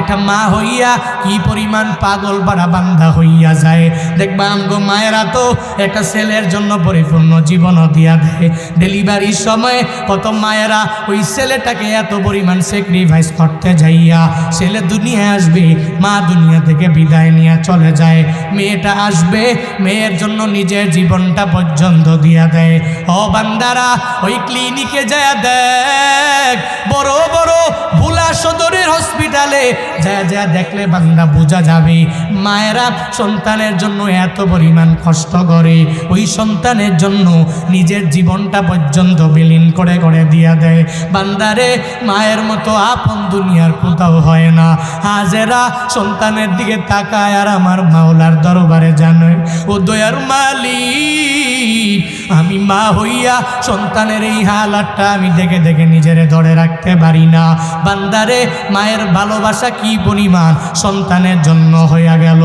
একটা মা হইয়া কি পরিমাণ পাগল পাড়া বান্ধা হইয়া যায়। দেখবা আমগো মায়েরা তো একটা ছেলের জন্য পরিপূর্ণ জীবনও দিয়া দেয়। ডেলিভারির সময় কত মায়েরা ওই ছেলেটাকে এত পরিমাণ স্যাক্রিফাইস করতে যাইয়া ছেলে দুনিয়ায় আসবে, মা দুনিয়া থেকে বিদায় নিয়ে চলে যায়। মেয়েটা আসবে, মেয়ের জন্য নিজের জীবনটা পর্যন্ত দিয়া দেয়। ও বান্দারা, ওই ক্লিনিকে যায় দেখ। বড় বড় ভুলা সদরের হসপিটালে যা যা দেখলে বান্দা বোঝা যাবে, মায়েরা সন্তানের জন্য এত পরিমাণ কষ্ট করে। ওই সন্তানের জন্য নিজের জীবনটা পর্যন্ত বিলীন করে করে দিয়া দেয়। বান্দারে মায়ের মতো আপন দুনিয়ার কোথাও হয় না। হাজেরা সন্তানের দিকে তাকায় আর আমার মাওলার দরবারে জানে ও দয়ার মালিক মা হইয়া সন্তানের এই হালাতটা আমি দেখে দেখে নিজেরে ধরে রাখতে পারি না। বান্দারে, মায়ের ভালোবাসা কি পরিমাণ? সন্তানের জন্য হইয়া গেল।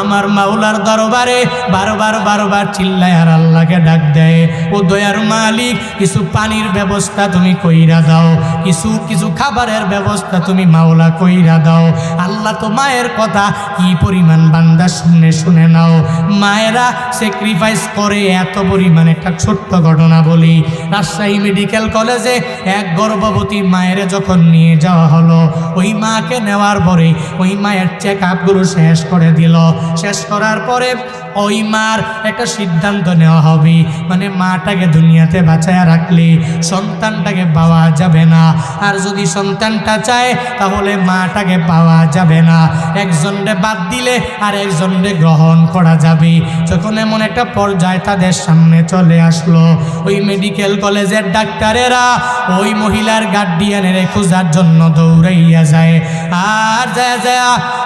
আমার মাওলার দরবারে বারবার বারবার চিল্লায় আর আল্লাহকে ডাক দেয়, ও দয়ার মালিক, কিছু পানির ব্যবস্থা তুমি কইরা দাও, কিছু কিছু খাবারের ব্যবস্থা তুমি মাওলা কইরা দাও। আল্লাহ তো মায়ের কথা কি পরিমাণ বান্দা শুনে শুনে নাও। মায়েরা স্যাক্রিফাইস করে এত পরিমাণ একটা ছোট্ট ঘটনা বলি। রাজশাহী মেডিকেল কলেজে এক গর্ভবতী মায়ের যখন নিয়ে যাওয়া হলো, ওই মাকে নেওয়ার পরে ওই মায়ের চেক আপগুলো শেষ করে দিল। শেষ করার পরে ওই মার একটা সিদ্ধান্ত নেওয়া হবে। মানে মাটাকে দুনিয়াতে বাঁচায় রাখলে সন্তানটাকে পাওয়া যাবে না। আর যদি সন্তানটা চায়, তাহলে মাটাকে পাওয়া যাবে না। একজনরে বাদ দিলে আর একজনরে গ্রহণ করা যাবে। যখন এমন একটা পর্যায় তাদের সামনে চলে আসলো, ওই মেডিকেল কলেজের ডাক্তারেরা ওই মহিলার গার্ডিয়ানের খোঁজার জন্য দৌড়াইয়া যায়। আর যায় যায়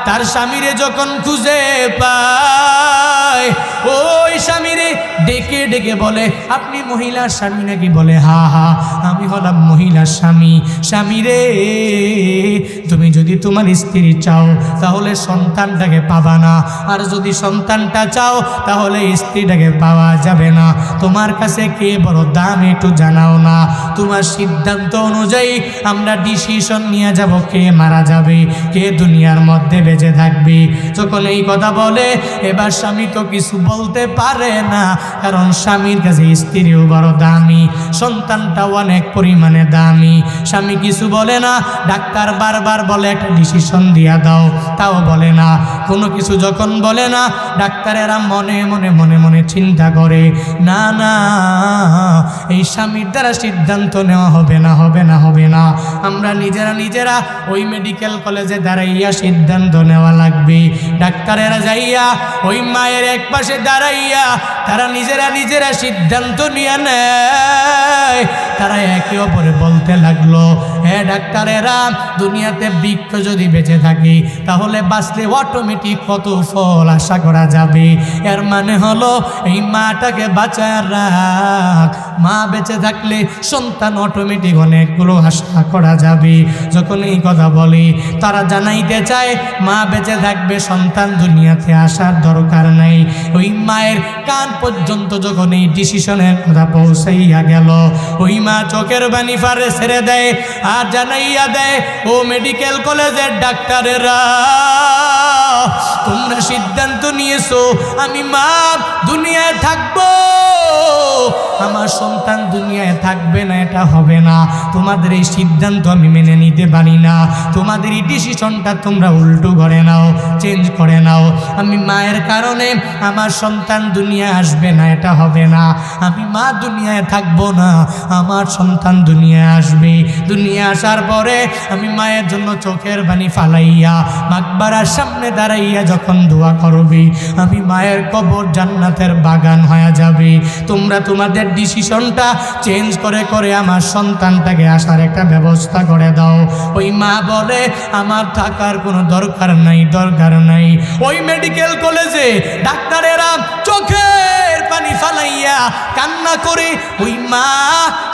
তার স্বামীরে যখন খুঁজে পায় ওই স্বামীরে ডেকে ডেকে বলে, আপনি মহিলার স্বামী নাকি? বলে, হা হা, আমি হলাম মহিলার স্বামী। স্বামী রে, তুমি যদি তোমার স্ত্রী চাও, তাহলে সন্তানটাকে পাবা না। আর যদি সন্তানটা চাও, তাহলে স্ত্রীটাকে পাওয়া যাবে না। তোমার কাছে কে বড় দাম একটু জানাও না। তোমার সিদ্ধান্ত অনুযায়ী আমরা ডিসিশন নিয়ে যাব, কে মারা যাবে, কে দুনিয়ার মধ্যে বেঁচে থাকবে। যখন এই কথা বলে, এবার স্বামী তো কিছু বলতে পারে না। কারণ স্বামীর কাছে স্ত্রীও বড় দামি, সন্তানটাও অনেক পরিমাণে দামি। স্বামী কিছু বলে না, ডাক্তার বারবার বলে, একটা ডিসিশন দিয়া দাও। তাও বলে না কোনো কিছু যখন বলে না, ডাক্তারেরা মনে মনে মনে মনে চিন্তা করে, না না, এই স্বামীর দ্বারা সিদ্ধান্ত নেওয়া হবে না হবে না হবে না। আমরা নিজেরা নিজেরা ওই মেডিকেল কলেজে দাঁড়াইয়া সিদ্ধান্ত নেওয়া লাগবে। ডাক্তারেরা যাইয়া ওই মায়ের এক পাশে দাঁড়াইয়া তারা নিজেরা নিজেরা সিদ্ধান্ত নিয়ে নেয়। তারা একে অপরে বলতে লাগল হ্যাঁ ডাক্তারেরা, দুনিয়াতে বৃক্ষ যদি বেঁচে থাকি, তাহলে বাঁচলে অটোমেটিক কত ফল আশা করা যাবে? এর মানে হলো, এই মাটাকে বাঁচায় রাখ। মা বেঁচে থাকলে সন্তান অটোমেটিক অনেকগুলো আশা করা যাবে। যখন এই কথা বলি, তারা জানাইতে চায়, মা বেঁচে থাকবে, সন্তান দুনিয়াতে আসার দরকার নাই। ওই মায়ের কান পর্যন্ত যখন এই ডিসিশনের কথা পৌঁছাইয়া গেল, ওই মা চোখের বাণী ফারে ছেড়ে দেয় আর জানাইয়া দেয়, ও মেডিকেল কলেজের ডাক্তারেরা, তোমরা সিদ্ধান্ত নিয়েছো, আমি মা দুনিয়ায় থাকব। আমার সন্তান দুনিয়ায় থাকবে না, এটা হবে না। তোমাদের এই সিদ্ধান্ত আমি মেনে নিতে পারি না। তোমাদের এই ডিসিশনটা তোমরা উল্টো করে নাও চেঞ্জ করে নাও। আমি মায়ের কারণে আমার সন্তান দুনিয়া আসবে না, এটা হবে না। আমি মা দুনিয়ায় থাকব না, আমার সন্তান দুনিয়ায় আসবে। দুনিয়া আসার পরে আমি মায়ের জন্য চোখের বাণী ফালাইয়া মাকবারার সামনে দাঁড়াইয়া যখন দোয়া করবি, আমি মায়ের কবর জান্নাতের বাগান হয়ে যাবে। তোমরা তোমাদের ডিসিশনটা চেঞ্জ করে করে আমার সন্তানটাকে আসার একটা ব্যবস্থা করে দাও। ওই মা বলে, আমার থাকার কোনো দরকার নাই দরকার নাই। ওই মেডিকেল কলেজে ডাক্তারেরা চোখের পানি ফালাইয়া কান্না করে, ওই মা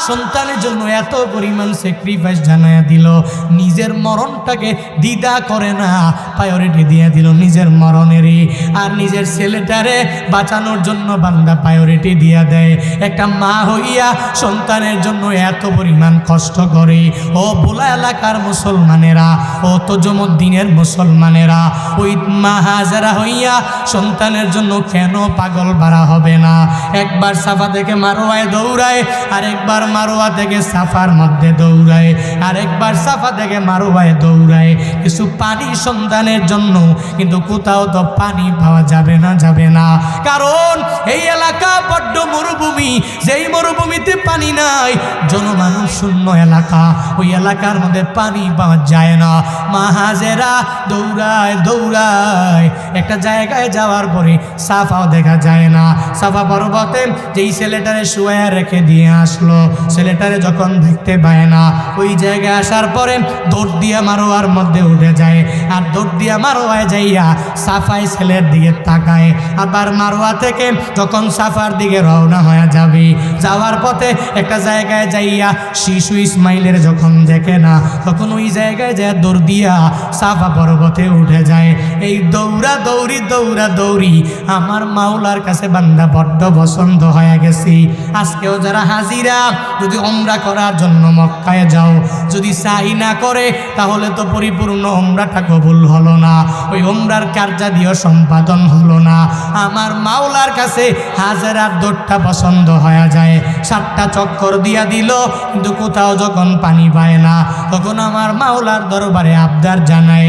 সন্তানের জন্য এত পরিমাণ স্যাক্রিফাইস জানায়া দিল, নিজের মরণটাকে দ্বিধা করে না প্রায়োরিটি দিয়ে দিল নিজের মরণেরই। আর নিজের ছেলেটারে বাঁচানোর জন্য বান্দা প্রায়োরিটি দিয়া দেয়। একটা মা হইয়া সন্তানের জন্য এত পরিমাণ কষ্ট করে। ও বোলা এলাকার মুসলমানেরা, ও তজমুদ্দিনের মুসলমানেরা, ওই মা হাজারা হইয়া সন্তানের জন্য কেন পাগল বাড়া হবে না? একবার সাফা থেকে মারোয়ায় দৌড়ায়, আরেকবার মারোয়া থেকে সাফার মধ্যে দৌড়ায়। আরেকবার সাফা থেকে মারোয়ায় দৌড়ায়। কিছু পানি সন্তানের জন্য, কিন্তু কোথাও তো পানি পাওয়া যাবে না যাবে না। কারণ এই এলাকা বড্ড মরুভূমি, যেই মরুভূমিতে পানি নাই, জনমানুষ শূন্য এলাকা। ওই এলাকার মধ্যে পানি পাওয়া যায় না। মাহাজেরা দৌড়ায় দৌড়ায়। একটা জায়গায় যাওয়ার পরে সাফাও দেখা যায় না। সাফা পর্বতে যেই ছেলেটারে শুয়ে রেখে দিয়ে আসলো, ছেলেটারে যখন দেখতে পায় না, ওই জায়গায় আসার পরে দৌড় দিয়ে মারোয়ার মধ্যে উঠে যায়। আর দৌড় দিয়ে মারোয়ায় যাইয়া সাফাই ছেলের দিকে তাকায়। আবার মারোয়া থেকে যখন সাফার দিকে রওনা হয়ে যাবে। যাওয়ার পথে একটা জায়গায় যাইয়া শিশু ইসমাইলের যখন দেখে না, তখন ওই জায়গায় যায় দৌড় দিয়া সাফা পর্বতে উঠে যায়। এই দৌড়া দৌড়ি দৌড়া দৌড়ি আমার মাওলার কাছে বান্দা বড্ড পছন্দ হয়ে গেছি। আজকেও যারা হাজিরা, যদি ওমরা করার জন্য মক্কায় যাও যদি সাই না করে, তাহলে তো পরিপূর্ণ ওমরাটা কবুল হলো না। ওই ওমরার কার্যাদিও সম্পাদন হলো না। আমার মাওলার কাছে হাজারার দোটটা পছন্দ হয়ে যায়। সাতটা চক্কর দিয়া দিল, কিন্তু কোথাও যখন পানি পায় না, তখন আমার মাওলার দরবারে আবদার জানায়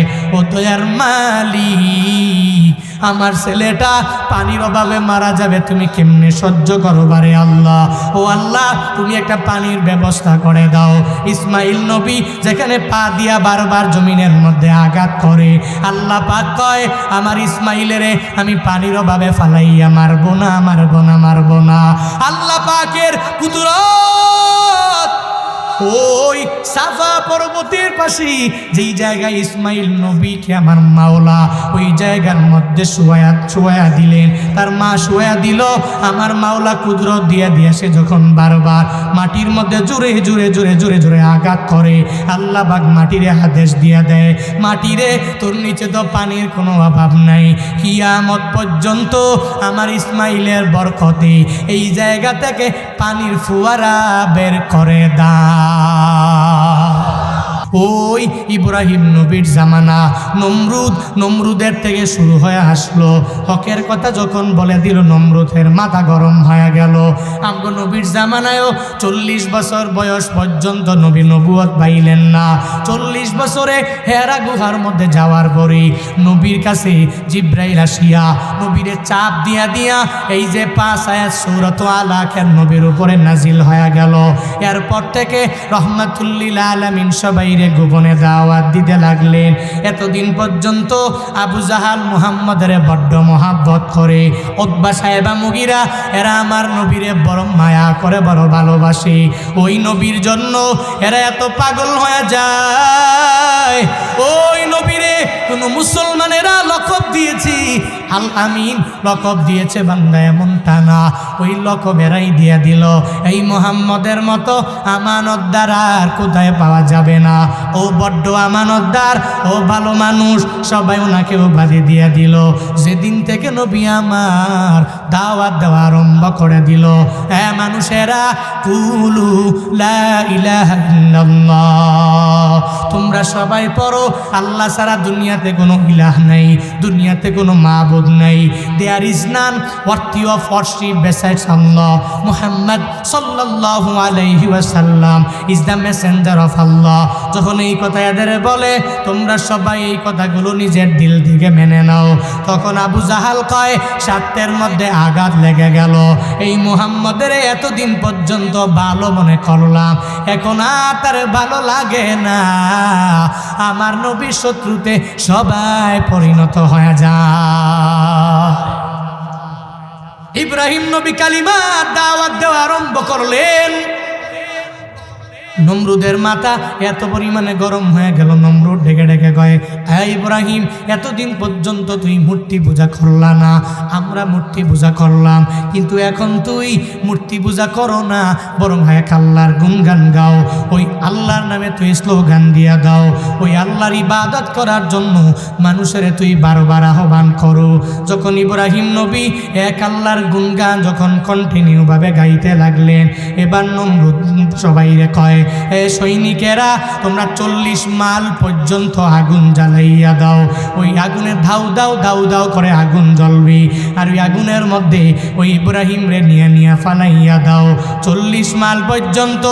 তোয়ার মালিক আমার ছেলেটা পানির অভাবে মারা যাবে, তুমি কেমনে সহ্য করো বারে আল্লাহ? ও আল্লাহ, তুমি একটা পানির ব্যবস্থা করে দাও। ইসমাইল নবী যেখানে পা দিয়া বারবার জমিনের মধ্যে আঘাত করে, আল্লাহ পাক কয়, আমার ইসমাইলেরে আমি পানির অভাবে ফালাইয়া মারবো না মারবো না মারবো না। আল্লাহ পাকের কুদরত ওই সাফা পর্বতের পাশে, যেই জায়গায় ইসমাইল নবীকে আমার মাওলা ওই জায়গার মধ্যে শোয়া শোয়া দিলেন। তার মা শোয়া দিল, আমার মাওলা কুদরত দিয়া দিয়ে সে যখন বারবার মাটির মধ্যে জোরে জোরে জোরে জোরে জোরে আঘাত করে, আল্লাহ বাগ মাটিরে আদেশ দিয়া দেয়, মাটিরে, তোর নিচে তো পানির কোনো অভাব নাই। কিয়ামত পর্যন্ত আমার ইসমাইলের বরকতে এই জায়গা থেকে পানির ফুয়ারা বের করে দা না ওই ইব্রাহিম নবীর জামানা। নমরুদ, নমরুদের থেকে শুরু হয়ে আসলো। হকের কথা যখন বলে দিল, নমরুদের মাথা গরম হয়ে গেল। আমগো নবীর জামানায়ও চল্লিশ বছর বয়স পর্যন্ত নবী নবুয়ত পাইলেন না। চল্লিশ বছরে হেরা গুহার মধ্যে যাওয়ার পরে নবীর কাছে জিব্রাইল আসিয়া নবীরে চাপ দিয়া দিয়া এই যে পাঁচ আয়াত সৌরত আলাখের নবীর উপরে নাজিল হয়ে গেল। এরপর থেকে রহমাতুল্লিল আলমিন সবাইরে গোপনে দাওয়াত দিতে লাগলেন। এতদিন পর্যন্ত আবু জাহাল মুহাম্মদের বড্ড মহাব্বত করে। ওদ্বা সাহেবা মুগিরা, এরা আমার নবীরে বড় মায়া করে, বড় ভালোবাসে। ওই নবীর জন্য এরা এত পাগল হয়ে যায়। ওই নবীরে কোনো মুসলমানেরা লকব দিয়েছি। আল আমিন, লকব দিয়েছে বান্দা এমন তা না ওই লকব এরাই দিয়ে দিল। এই মোহাম্মদের মতো আমানতদার আর কোথায় পাওয়া যাবে না। ও বড্ড আমানতদার, ও ভালো মানুষ, সবাই ওনাকে উপাধি দিয়ে দিল। যেদিন থেকে নবী আমার দাওয়াত দেওয়া আরম্ভ করে দিল। হ্যাঁ মানুষেরা, কুলু লা ইলাহা ইল্লাল্লাহ। তোমরা সবাই পড়ো, আল্লাহ সারা দুনিয়াতে কোনো ইলাহ নাই, দুনিয়াতে কোনো মাবুদ নাই। There is none worthy of worship besides Allah Muhammad সাল্লাল্লাহু আলাইহি ওয়াসাল্লাম is the messenger of Allah যখন এই কথা এদের বলে, তোমরা সবাই এই কথাগুলো নিজের দিল থেকে মেনে নাও। তখন আবু জাহাল কয় স্বার্থের মধ্যে আঘাত লেগে গেল। এই মুহাম্মদের এতদিন পর্যন্ত ভালো মনে করলাম, এখন আর তার ভালো লাগে না। আমার নবী শত্রুতে সবাই পরিণত হয়ে যা ইব্রাহিম নবী কালিমার দাওয়াত দেওয়া আরম্ভ করলেন। নমরুদের মাথা এত পরিমাণে গরম হয়ে গেল, নমরুদ ঢেকে ঢেকে কয়ে হ্যাঁ ইব্রাহিম, এতদিন পর্যন্ত তুই মূর্তি পূজা করলা না। আমরা মূর্তি পূজা করলাম, কিন্তু এখন তুই মূর্তি পূজা করো না, বরং এক আল্লাহর গুনগান গাও। ওই আল্লাহর নামে তুই স্লোগান দিয়া দাও। ওই আল্লাহর ইবাদত করার জন্য মানুষের তুই বারবার আহ্বান করো। যখন ইব্রাহিম নবী এক আল্লাহর গুনগান যখন কন্টিনিউভাবে গাইতে লাগলেন, এবার নমরুদ সবাই রে কয়, এ সৈনিকেরা, তোমরা চল্লিশ মাল পর্যন্ত আগুন জ্বালাইয়া দাও। ওই আগুনে ধাউ দাও দাউ দাও করে আগুন জ্বলবে। আর ওই আগুনের মধ্যে ওই ইব্রাহিম রে নিয়ে নিয়ে ফালাইয়া দাও। চল্লিশ মাল পর্যন্ত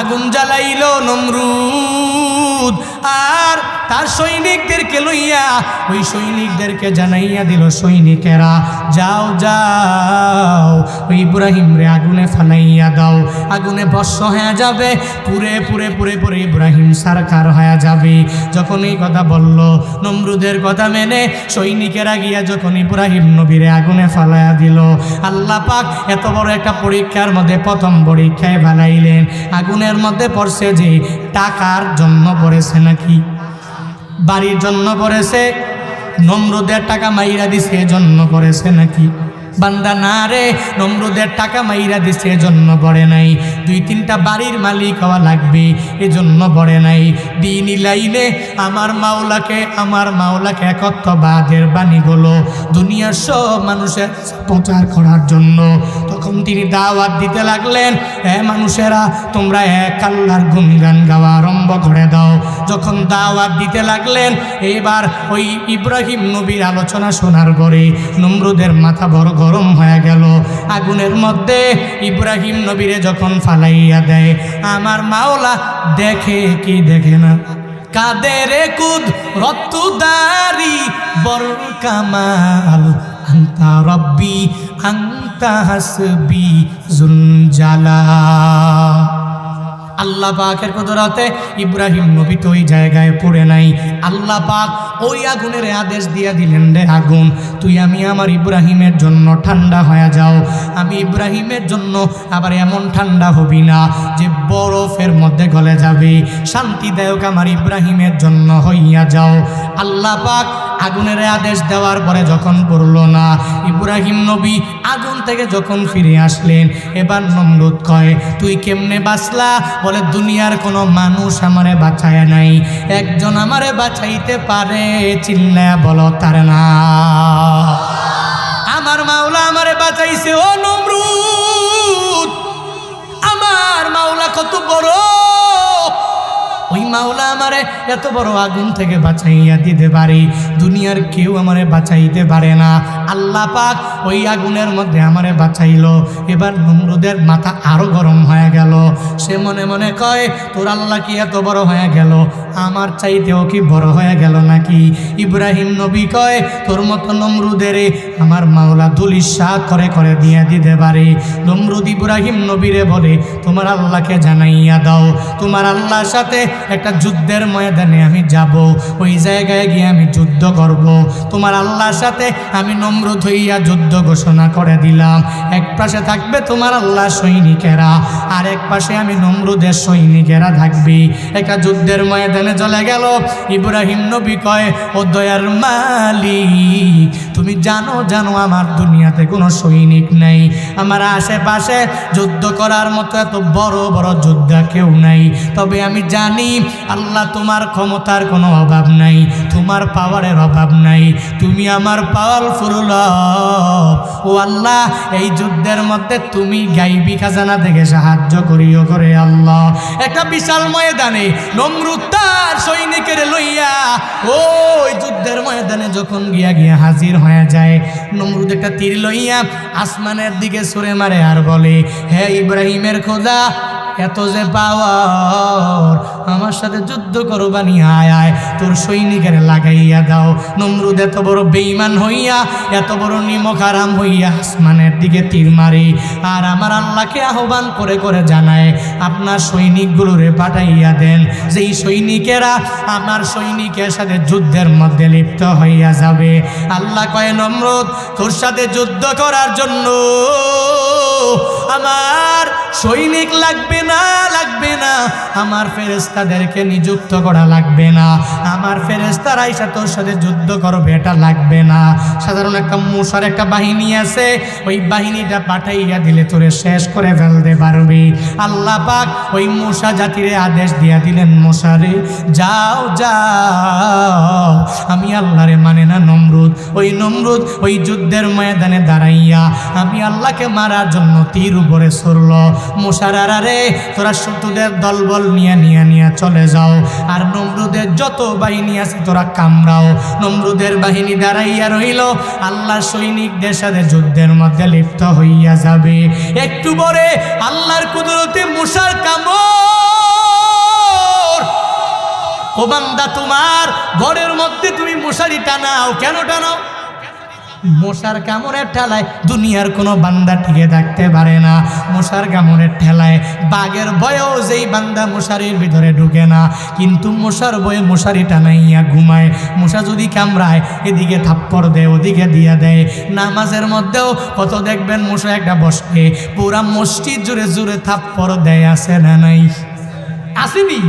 আগুন জ্বালাইল নমরুদ। আর তার সৈনিকদেরকে লইয়া, ওই সৈনিকদেরকে জানাইয়া দিল সৈনিকেরা, যাও যাও। ওই ইব্রাহিম রে আগুনে ফালাইয়া দাও। আগুনে বর্ষ হয়ে যাবে, পুরে পুরে পুরে পুরে ইব্রাহিম সারকার হয়ে যাবে। যখন এই কথা বলল নমরুদের কথা মেনে সৈনিকেরা গিয়া যখন ইব্রাহিম নবীরে আগুনে ফালাইয়া দিল, আল্লাহ পাক এত বড় একটা পরীক্ষার মধ্যে প্রথম পরীক্ষায় ফালাইলেন আগুনের মধ্যে পড়ছে যে টাকার জন্য পড়েছে নাকি? বাড়ির জন্য পড়েছে, নমরুদের টাকা মাইরা দিছে জন্য পড়েছে নাকি? বান্দা না রে, নম্রদের টাকা মাইরা দিছে এজন্য পড়ে নাই। দুই তিনটা বাড়ির মালিক হওয়া লাগবে এজন্য পড়ে নাই। দিন লাইনে আমার মাওলাকে আমার মাওলাকে একত্ববাদের বাণীগুলো দুনিয়ার সব মানুষের প্রচার করার জন্য। তখন তিনি দাওয়াত দিতে লাগলেন হ্যাঁ মানুষেরা, তোমরা এক আল্লাহর গুনগান গাওয়া আরম্ভ করে দাও। যখন দাওয়াত দিতে লাগলেন এবার ওই ইব্রাহিম নবীর আলোচনা শোনার পরে নমরুদের মাথা বড় গরম হয়ে গেল। আগুনের মধ্যে ইব্রাহিম নবীরে যখন ফালাইয়া দেয়, আমার মাওলা দেখে কি দেখে না? কাদের কুদ রত্তুদারি বড় কামাল। আন্তা রব্বি, আন্তা হাসবি জুনজালা আল্লাহ পাকের কুদরতে ইব্রাহিম নবী তো ওই জায়গায় পড়ে নাই। আল্লাহ পাক ওই আগুনের আদেশ দিয়া দিলেন, রে আগুন, তুই আমি আমার ইব্রাহিমের জন্য ঠান্ডা হয়ে যাও। আমি ইব্রাহিমের জন্য আবার এমন ঠান্ডা হবি না যে বরফের মধ্যে গলে যাবে। শান্তিদায়ক আমার ইব্রাহিমের জন্য হইয়া যাও। আল্লাহ পাক আগুনের আদেশ দেওয়ার পরে যখন পড়ল না, ইব্রাহিম নবী আগুন থেকে যখন ফিরে আসলেন, এবার নমরুদ কয়, তুই কেমনে বাঁচলা? বলে, দুনিয়ার কোনো মানুষ আমারে বাঁচায় নাই। একজন আমারে বাঁচাইতে পারে, চিল্লা বলো তার না। আমার মাওলা আমারে বাঁচাইছে, ও নমরুদ! আমার মাওলা কত বড় ওই মাওলা আমারে এত বড় আগুন থেকে বাঁচাইয়া দিতে পারে। দুনিয়ার কেউ আমারে বাঁচাইতে পারে না। আল্লাহ পাক ওই আগুনের মধ্যে আমারে বাঁচাইল। এবার নমরুদের মাথা আরও গরম হয়ে গেল। সে মনে মনে কয়, তোর আল্লাহ কি এত বড় হয়ে গেল? আমার চাইতেও কি বড় হয়ে গেল নাকি? ইব্রাহিম নবী কয়, তোর মতো নমরুদের আমার মাওলা দুলিশা করে করে দিয়ে দিতে পারে। নমরুদ ইব্রাহিম নবীরে বলে, তোমার আল্লাহকে জানাইয়া দাও। তোমার আল্লাহর সাথে একটা যুদ্ধের ময়দানে আমি যাব। ওই জায়গায় গিয়ে আমি যুদ্ধ করব। তোমার আল্লাহর সাথে আমি নম্রত হইয়া যুদ্ধ ঘোষণা করে দিলাম। এক পাশে থাকবে তোমার আল্লাহ সৈনিকেরা, আর এক পাশে আমি নমরুদের সৈনিকেরা থাকবে। একটা যুদ্ধের ময়দানে চলে গেল। ইব্রাহিম নবী কয়, ও দয়ার মালিক, তুমি জানো জানো আমার দুনিয়াতে কোনো সৈনিক নেই। আমার আশেপাশে যুদ্ধ করার মতো এত বড় বড় যোদ্ধা কেউ নাই। তবে আমি জানি, আল্লাহ তোমার ক্ষমতার কোনো অভাব নাই, তোমার পাওয়ারের অভাব নাই। তুমি আমার পাওয়ারফুল ও আল্লাহ, এই যুদ্ধের মধ্যে তুমি গাইবি খাজানা থেকে সাহায্য করিও করে আল্লাহ। একটা বিশাল ময়দানে নমরুদ তার সৈনিকের লইয়া ওই যুদ্ধের ময়দানে যখন গিয়া গিয়া হাজির হয়ে যায়, নমরুদ একটা তীর লইয়া আসমানের দিকে সুরে মারে আর বলে, হে ইব্রাহিমের খোদা এত যে পাওয়ার আমার সাথে যুদ্ধ করবানি আয় আয়, তোর সৈনিকের লাগাইয়া দাও। নমরুদ এত বড় বেইমান হইয়া, এত বড় নিমক আরাম হইয়া আসমানের দিকে তীর মারে। আর আমার আল্লাহকে আহ্বান করে করে জানায়, আপনার সৈনিকগুলোরে পাঠাইয়া দেন। যেই সৈনিকেরা আমার সৈনিকের সাথে যুদ্ধের মধ্যে লিপ্ত হইয়া যাবে। আল্লাহ কয়, নমরুদ, তোর সাথে যুদ্ধ করার জন্য আমার সৈনিক লাগবে না লাগবে না। আমার ফেরেস্তাদেরকে নিযুক্ত করা লাগবে না। আমার ফেরেস্তার আইসা তোর সাথে যুদ্ধ করবে, এটা লাগবে না। সাধারণ একটা মশার একটা বাহিনী আছে, ওই বাহিনীটা পাঠাইয়া দিলে তোরে শেষ করে ফেলতে পারবি। আল্লাহ পাক ওই মশা জাতিরে আদেশ দিয়া দিলেন মশারে যাও যাও। আমি আল্লাহরে মানে না নমরুদ। ওই নমরুদ ওই যুদ্ধের ময়দানে দাঁড়াইয়া আমি আল্লাহকে মারার জন্য তীর উপরে সরল মশার আরে তোরা শত্রুদের দলবল নিয়ে নিয়ে নিয়ে চলে যাও। আর নমরুদের যত বাহিনী আছে, তোরা কামড়াও। নমরুদের বাহিনী দাঁড়াইয়া রইল, আল্লাহর সৈনিকদের সাথে যুদ্ধের মধ্যে লিপ্ত হইয়া যাবে। একটু পরে আল্লাহর কুদরতে মশার কামড়। ও বান্দা, তোমার ঘরের মধ্যে তুমি মশারি টানাও। কেন টানাও? মশার কামড়ের ঠেলায় দুনিয়ার কোনো বান্দা টিকে থাকতে পারে না। মশার কামড়ের ঠেলায় বাঘের বয়েও যেই বান্দা মশারির ভিতরে ঢুকে না। কিন্তু মশার বয়ে মশারি টানাইয়া ঘুমায়। মশা যদি কামড়ায়, এদিকে থাপ্পড় দেয়, ওদিকে দিয়া দেয়। নামাজের মধ্যেও কত দেখবেন মশা একটা বসে। পুরা মসজিদ জুড়ে জুড়ে থাপ্পড় দেয়, আছে না নাই? আসেনি?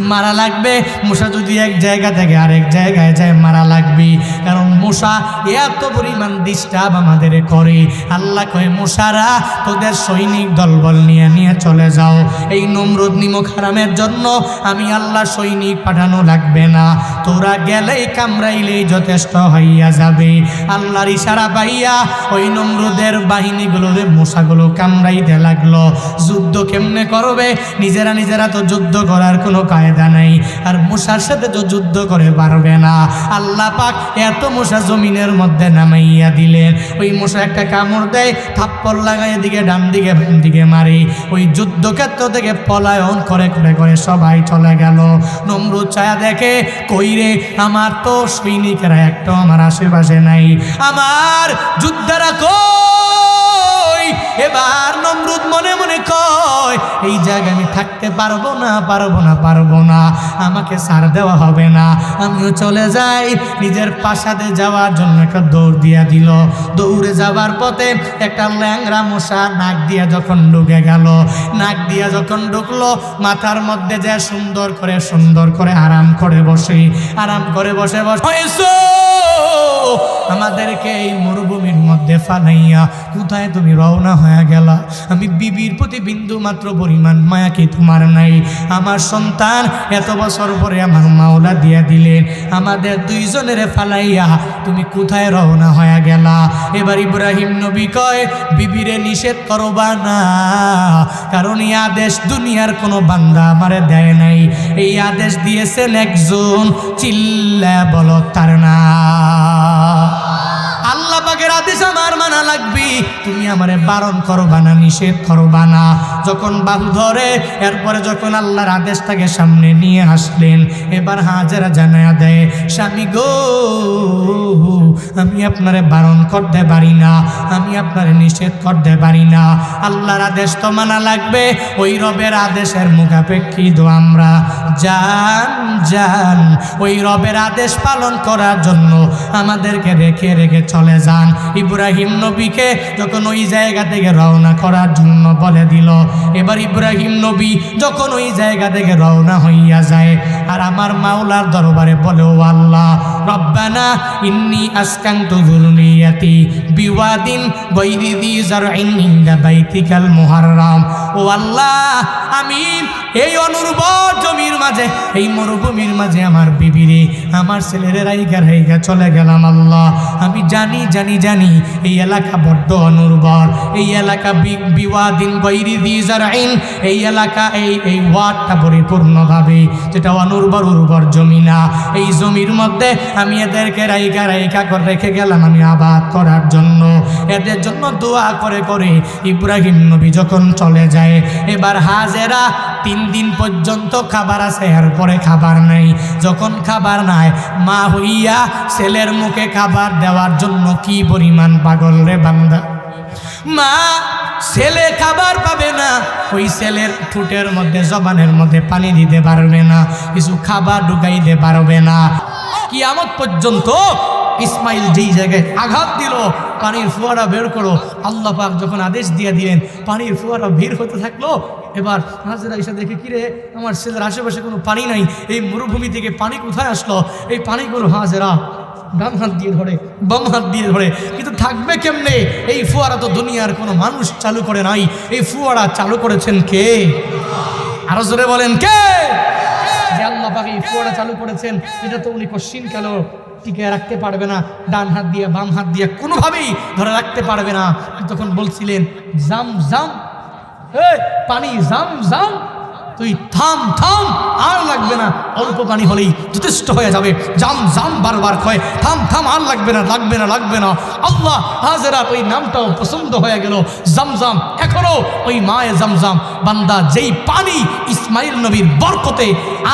মারা লাগবে মশা যদি এক জায়গা থেকে আরেক জায়গায় যায়, মারা লাগবে। কারণ মশা এত পরিমাণ ডিস্টার্ব আমাদের করে। আল্লাহ কয়ে মশারা তোদের সৈনিক দলবল নিয়ে নিয়ে চলে যাও। এই নমরুদ নিমক হারামের জন্য আমি আল্লাহ সৈনিক পাঠানো লাগবে না। তোরা গেলেই কামড়াইলেই যথেষ্ট হইয়া যাবে। আল্লাহর ইশারা পাইয়া ওই নমরুদের বাহিনীগুলোরে মশাগুলো কামড়াইতে লাগল। যুদ্ধ কেমনে করবে? নিজেরা নিজেরা তো যুদ্ধ করার কোনো কায়দা নাই। আর মশার সাথে তো যুদ্ধ করে পারবে না। আল্লাহ পাক এত মশা জমিনের মধ্যে নামাইয়া দিলেন। ওই মশা একটা কামড় দেয়, থাপ্পড় লাগাই এদিকে, ডান দিকে, বাম দিকে মারে। ওই যুদ্ধক্ষেত্র থেকে পলায়ন করে করে করে সবাই চলে গেল। নমরুদ ছায়া দেখে কইরে আমার তো সৈনিকেরা একটা আমার আশেপাশে নাই। আমার যুদ্ধেরা কই? এবার নমরুদ মনে মনে কয়, এই জায়গায় আমি থাকতে পারব না পারব না পারব না। আমাকে সার দেওয়া হবে না। আমিও চলে যাই। নিজের প্রাসাদে যাওয়ার জন্য একটা দৌড় দিয়া দিল। দৌড়ে যাবার পথে একটা ল্যাংরা মশা নাক দিয়া যখন ঢুকে গেল, নাক দিয়া যখন ঢুকলো, মাথার মধ্যে যে সুন্দর করে সুন্দর করে আরাম করে বসে, আরাম করে বসে বসে আমাদেরকে এই মরুভূমির মধ্যে ফালাইয়া কোথায় তুমি রওনা হয়ে গেলা? আমি বিবির প্রতি বিন্দু মাত্র পরিমাণ মায়া কি তোমার নাই? আমার সন্তান এত বছর পরে আমার মাওলা দিয়া দিলেন। আমাদের দুইজনের ফালাইয়া তুমি কোথায় রওনা হয়ে গেলা? এবার ইব্রাহিম নবী কয়, বিবিরে নিষেধ করবা না? কারণ এই আদেশ দুনিয়ার কোনো বান্দা আমারে দেয় নাই। এই আদেশ দিয়েছেন একজন, চিল্লা বলো তার না আদেশ আমার মানা লাগবে। তুমি আমারে বারণ করো বানা নিষেধ করবা না। যখন বাহু ধরে, এরপরে যখন আল্লাহর আদেশটাকে সামনে নিয়ে আসলেন, এবার হাজারা জানায়া দেয়, স্বামী গো, আমি আপনারে বারণ করতে পারি না, আমি আপনারে নিষেধ করতে পারি না। আল্লাহর আদেশ তো মানা লাগবে, ওই রবের আদেশের মুখাপেক্ষিত আমরা। যান যান ওই রবের আদেশ পালন করার জন্য আমাদেরকে রেখে রেখে চলে যান। ইব্রাহিম নবীকে যখন ওই জায়গা থেকে রওনা করার জন্য বলে দিল, এবার ইব্রাহিম নবী যখন ওই জায়গা থেকে রওনা হইয়া যায়, আর আমার মাওলার দরবারে বলে, ও আল্লাহ, রব্বানা ইন্নি আসকান্তু যুররিয়াতি বিওয়াদিন গৈরি দি জারইন ইনদা বাইতিকাল মুহাররাম। ও আল্লাহ, আমি এই অনুর্বর জমির মাঝে, এই মরুভূমির মাঝে আমার বিবিরে, আমার ছেলের রাইগা রাইগা চলে গেলাম আল্লাহ। আমি জানি জানি জানি, এই এলাকা বড্ড অনুর্বর। এই এলাকা বি- বিওয়াদিন গৈরি দি জারইন এই এলাকা এই এই ওয়ার্ডটা পরিপূর্ণভাবে, যেটা অনুর্বর, উর্বর জমি না। এই জমির মধ্যে আমি এদেরকে রাইকা রাইকা করে রেখে গেলাম আমি আবাদ করার জন্য। এদের জন্য দোয়া করে করে ইব্রাহিম নবী যখন চলে যায়, এবার হাজেরা তিন দিন পর্যন্ত খাবার আছে, এরপরে খাবার নাই। যখন খাবার নাই, মা হইয়া ছেলের মুখে খাবার দেওয়ার জন্য কি পরিমাণ পাগল রে বান্দা? মা, ছেলে খাবার পাবে না। ওই ছেলের ঠুটের মধ্যে, জবানের মধ্যে পানি দিতে পারবে না, কিছু খাবার ঢুকাইতে পারবে না। কিয়ামত পর্যন্ত ইসমাইল যেই জায়গায় আঘাত দিল, পানির ফোয়ারা বের করো আল্লাহ পাক যখন আদেশ দিয়ে দিলেন, পানির ফোয়ারা বের হতে থাকল এবার হাজরা এসে দেখে, কিরে, আমার ছেলের আশেপাশে কোনো পানি নাই? এই মরুভূমি থেকে পানি কোথায় আসলো? এই পানি পানিগুলো হাজরা ডান হাত দিয়ে ধরে, বাম হাত দিয়ে ধরে। কিন্তু থাকবে কেমনে? এই ফুয়ারা তো দুনিয়ার কোনো মানুষ চালু করে নাই। এই ফুয়ারা চালু করেছেন কে? আরও জোরে বলেন, কে? ফুয়ারা চালু করেছেন, এটা তো উনি কশ্চিন কেন? টিকে রাখতে পারবে না, ডান হাত দিয়ে বাম হাত দিয়ে কোনোভাবেই ধরে রাখতে পারবে না। তখন বলছিলেন, জাম জাম পানি জাম জাম তুই থাম থাম। আর লাগবে না। অল্প পানি হলেই যথেষ্ট হয়ে যাবে। জাম জাম বারবার কয় থাম থাম, আর লাগবে না লাগবে না লাগবে না। আল্লাহ হাজেরা ওই নামটাও পছন্দ হয়ে গেল। জামজাম, এখনও ওই মায়ে জামজাম। বান্দা যেই পানি ইসমাইল নবীর বরকতে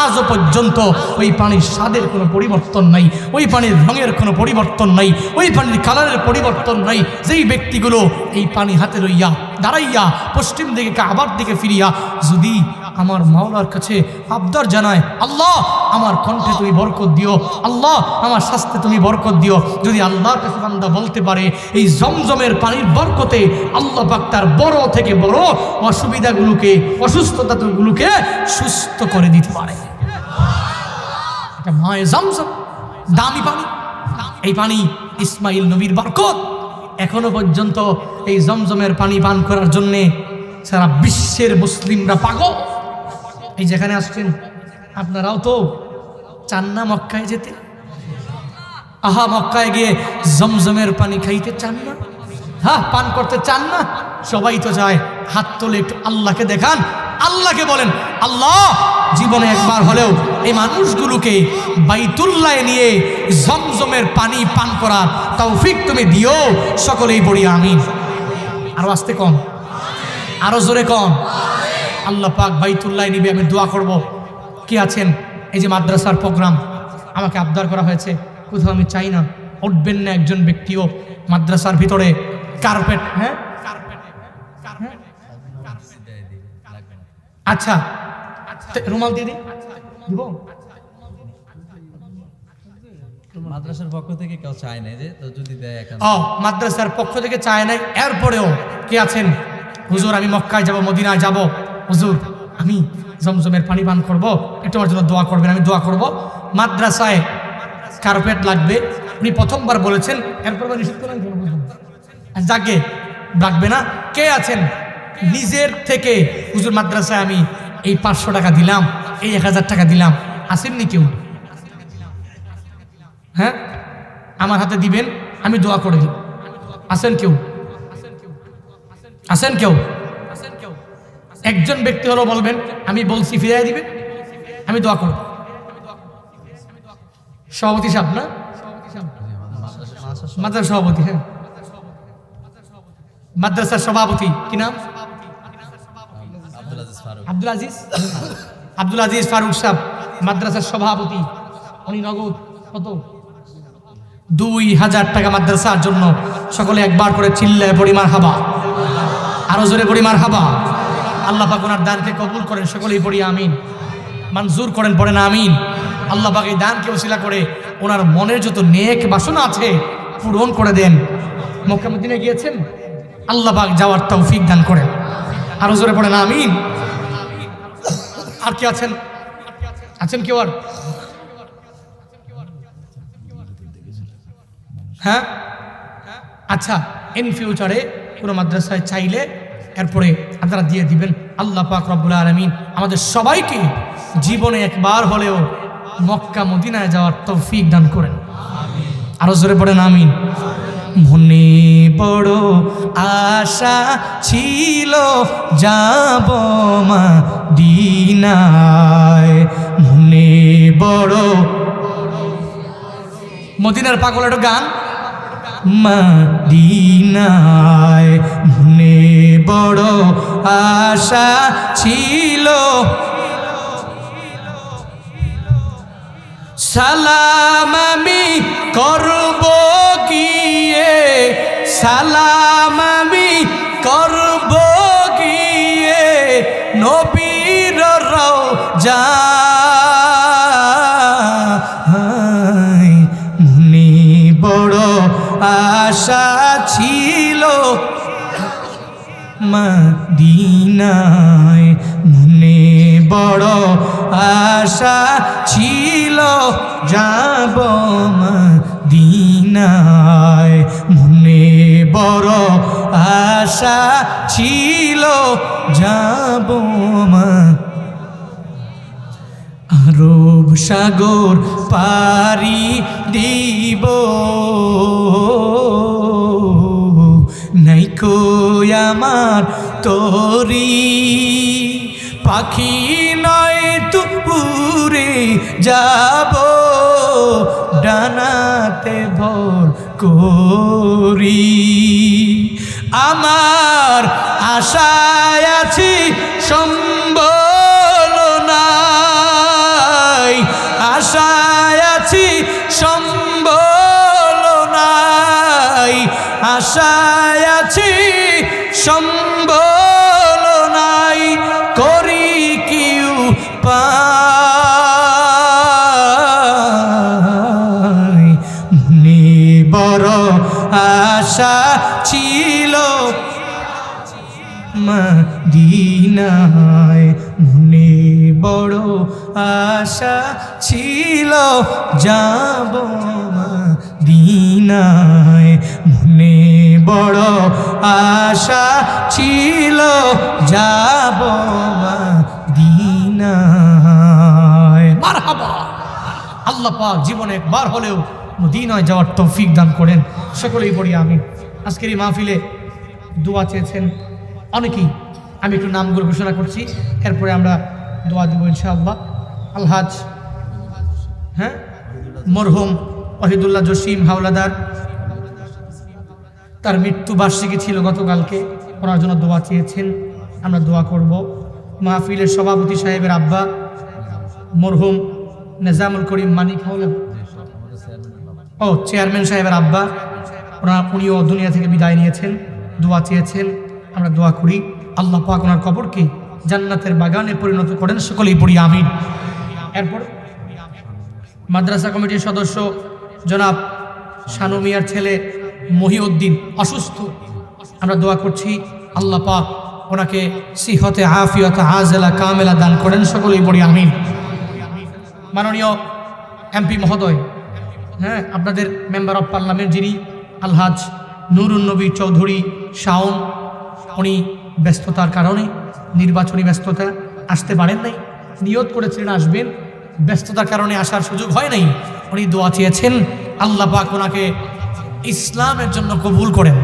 আজও পর্যন্ত ওই পানির স্বাদের কোনো পরিবর্তন নাই, ওই পানির রঙের কোনো পরিবর্তন নাই, ওই পানির কালারের পরিবর্তন নাই। যেই ব্যক্তিগুলো এই পানি হাতে লইয়া দাঁড়াইয়া পশ্চিম দিকে, কাবার দিকে ফিরিয়া যদি আমার মাওলার কাছে আবদার জানায়, আল্লাহ, আমার কণ্ঠে তুমি বরকত দিও। আল্লাহ, আমার স্বাস্থ্যে তুমি বরকত দিও। যদি আল্লাহর কাছে বান্দা বলতে পারে, এই জমজমের পানির বরকতে আল্লাহ পাক তার বড় থেকে বড় অসুবিধাগুলোকে, অসুস্থতাগুলোকে সুস্থ করে দিতে পারে। মায়ে জমজম, দামি পানি। এই পানি ইসমাইল নবীর বরকত। এখনও পর্যন্ত এই জমজমের পানি পান করার জন্যে সারা বিশ্বের মুসলিমরা পাগল। এই যেখানে আসছেন, আপনারাও তো চান না মক্কায় যেতে। আহা, মক্কায় গিয়ে জমজমের পানি খাইতে চান না? হ্যাঁ পান করতে চান না? সবাই তো যায়, হাত তোলে একটু আল্লাহকে দেখান। আল্লাহকে বলেন, আল্লাহ, জীবনে একবার হলেও এই মানুষগুলোকে বাইতুল্লায় নিয়ে জমজমের পানি পান করার তৌফিক তুমি দিও। সকলেই বলি আমিন। আরও আসতে কম। আরও জোরে কম। আল্লাহ পাক বাইতুল্লাহ নিবে আমি দোয়া করব। কি আছেন? এই যে মাদ্রাসার প্রোগ্রাম আমাকে আবদার করা হয়েছে। কোথাও আমি চাই না। উঠবেন না একজন ব্যক্তিও মাদ্রাসার ভিতরে। কার্পেট হ্যাঁ? আচ্ছা। রুমাল দিদি দিব? মাদ্রাসার পক্ষ থেকে কেউ চায় না যে তো যদি দেয় ও মাদ্রাসার পক্ষ থেকে চায় নাই। এরপরেও কে আছেন? হুজুর আমি মক্কায় যাব মদিনায় যাব। হুজুর, আমি জমজমের পানি পান করব একটু আমার জন্য দোয়া করবেন, আমি দোয়া করব। মাদ্রাসায় কার্পেট লাগবে, উনি প্রথমবার বলেছেন, এরপর নিষেধ যাকে লাগবে না। কে আছেন? নিজের থেকে, হুজুর মাদ্রাসায় আমি এই পাঁচশো টাকা দিলাম, এই এক হাজার টাকা দিলাম। আসেননি কেউ? হ্যাঁ? আমার হাতে দিবেন, আমি দোয়া করে দিব। আসেন কেউ? আসেন কেউ? একজন ব্যক্তি হলো বলবেন, আমি বলছি, ফিরাই দিবেন আমি দোয়া করব। সভাপতি সাহেব না? মাদ্রাসা সভাপতি হ্যাঁ। মাদ্রাসার সভাপতি, কি নাম? আব্দুল আজিজ। আব্দুল আজিজ ফারুক সাহেব, মাদ্রাসার সভাপতি। উনি নগদ, কত? দুই হাজার টাকা মাদ্রাসার জন্য। সকলে একবার করে চিল্লায়, পরিমার হাবা। আরও জোরে, পরিমার হাবা। আল্লাহ পাক ওনার দানকে কবুল করেন, সকলেই পড়ি, আমিন। মঞ্জুর করেন, পড়েন, আমিন। আল্লাহ পাক এই দানকে ওসিলা করে ওনার মনের যত নেক বাসনা আছে, পূরণ করে দেন। মক্কামুদ্দিনে গিয়েছেন? আল্লাহ পাক যাওয়ার তৌফিক দান করেন। আরও জোরে পড়েন, আমিন। আর কি আছেন? আছেন কেউ আর? হ্যাঁ? আচ্ছা ইন ফিউচারে কোনো মাদ্রাসায় চাইলে এরপরে আপনারা দিয়ে দিবেন, আল্লাহ পাক রব্বুল আলমিন আমাদের সবাইকে জীবনে একবার হলেও মক্কা, মদিনায় যাওয়ার তৌফিক দান করেন। আরও জোরে পড়েন আমিন। মনে বড় আশা ছিল, যাব মা দিনায় মনে বড় মদিনার পাগল একটা গান। মদিনায় মনে বড় আশা ছিল। সালাম আমি করব গিয়ে, সালাম আমি করব গিয়ে, নবীর রওজা মনে আশা ছিল মদিনায়। মনে বড় আশা ছিল যাব মদিনায়। মনে বড় আশা ছিল যাব আরব সাগর পারি দিব। আমার তোরি। পাখি নয় তুপুরে যাব ডানাতে ভোর করি। আমার আশায় আছি সম্বল মদিনায় মনে বড় আশা ছিল, যাব দিনায় মনে বড় আশা ছিল, যাব মারহাবা! আল্লাহ পাক জীবনে একবার হলেও মদিনায় যাওয়ার তৌফিক দান করেন। সকলেই পড়ি আমি আজকের এই মাহফিলে দোয়া চেয়েছেন অনেকেই। আমি একটু নামগুলো ঘোষণা করছি। এরপরে আমরা দোয়া দেবো ইনশাআল্লাহ। আলহাজ হ্যাঁ? মরহুম ওহিদুল্লাহ জসিম হাওলাদার, তার মৃত্যু বার্ষিকী ছিল গতকালকে। ওনার জন্য দোয়া চেয়েছেন। আমরা দোয়া করব। মাহফিলের সভাপতি সাহেবের আব্বা, মরহুম নেজামুল করিম মানিক হাওলা ও চেয়ারম্যান সাহেবের আব্বা, ওনার উনিও দুনিয়া থেকে বিদায় নিয়েছেন, দোয়া চেয়েছেন। আমরা দোয়া করি। আল্লাহ পাক ওনার কবরকে জান্নাতের বাগানে পরিণত করেন, সকলেই পড়ি, আমিন। এরপর মাদ্রাসা কমিটির সদস্য জনাব শানু মিয়ার ছেলে মহিউদ্দিন অসুস্থ। আমরা দোয়া করছি, আল্লাহ পাক ওনাকে সিহতে আফিয়ত আজেলা কামেলা দান করেন, সকলেই পড়ি, আমিন। মাননীয় এমপি মহোদয় হ্যাঁ আপনাদের মেম্বার অফ পার্লামেন্ট যিনি, আলহাজ নুরুন নবী চৌধুরী শাওন, উনি ব্যস্ততার কারণে নির্বাচনী ব্যস্ততা আসতে পারেন নাই। নিয়ত করেছিলেন আসবেন। ব্যস্ততার কারণে আসার সুযোগ হয় নাই। উনি দোয়া চেয়েছেন, আল্লাহ পাক ওনাকে ইসলামের জন্য কবুল করেন।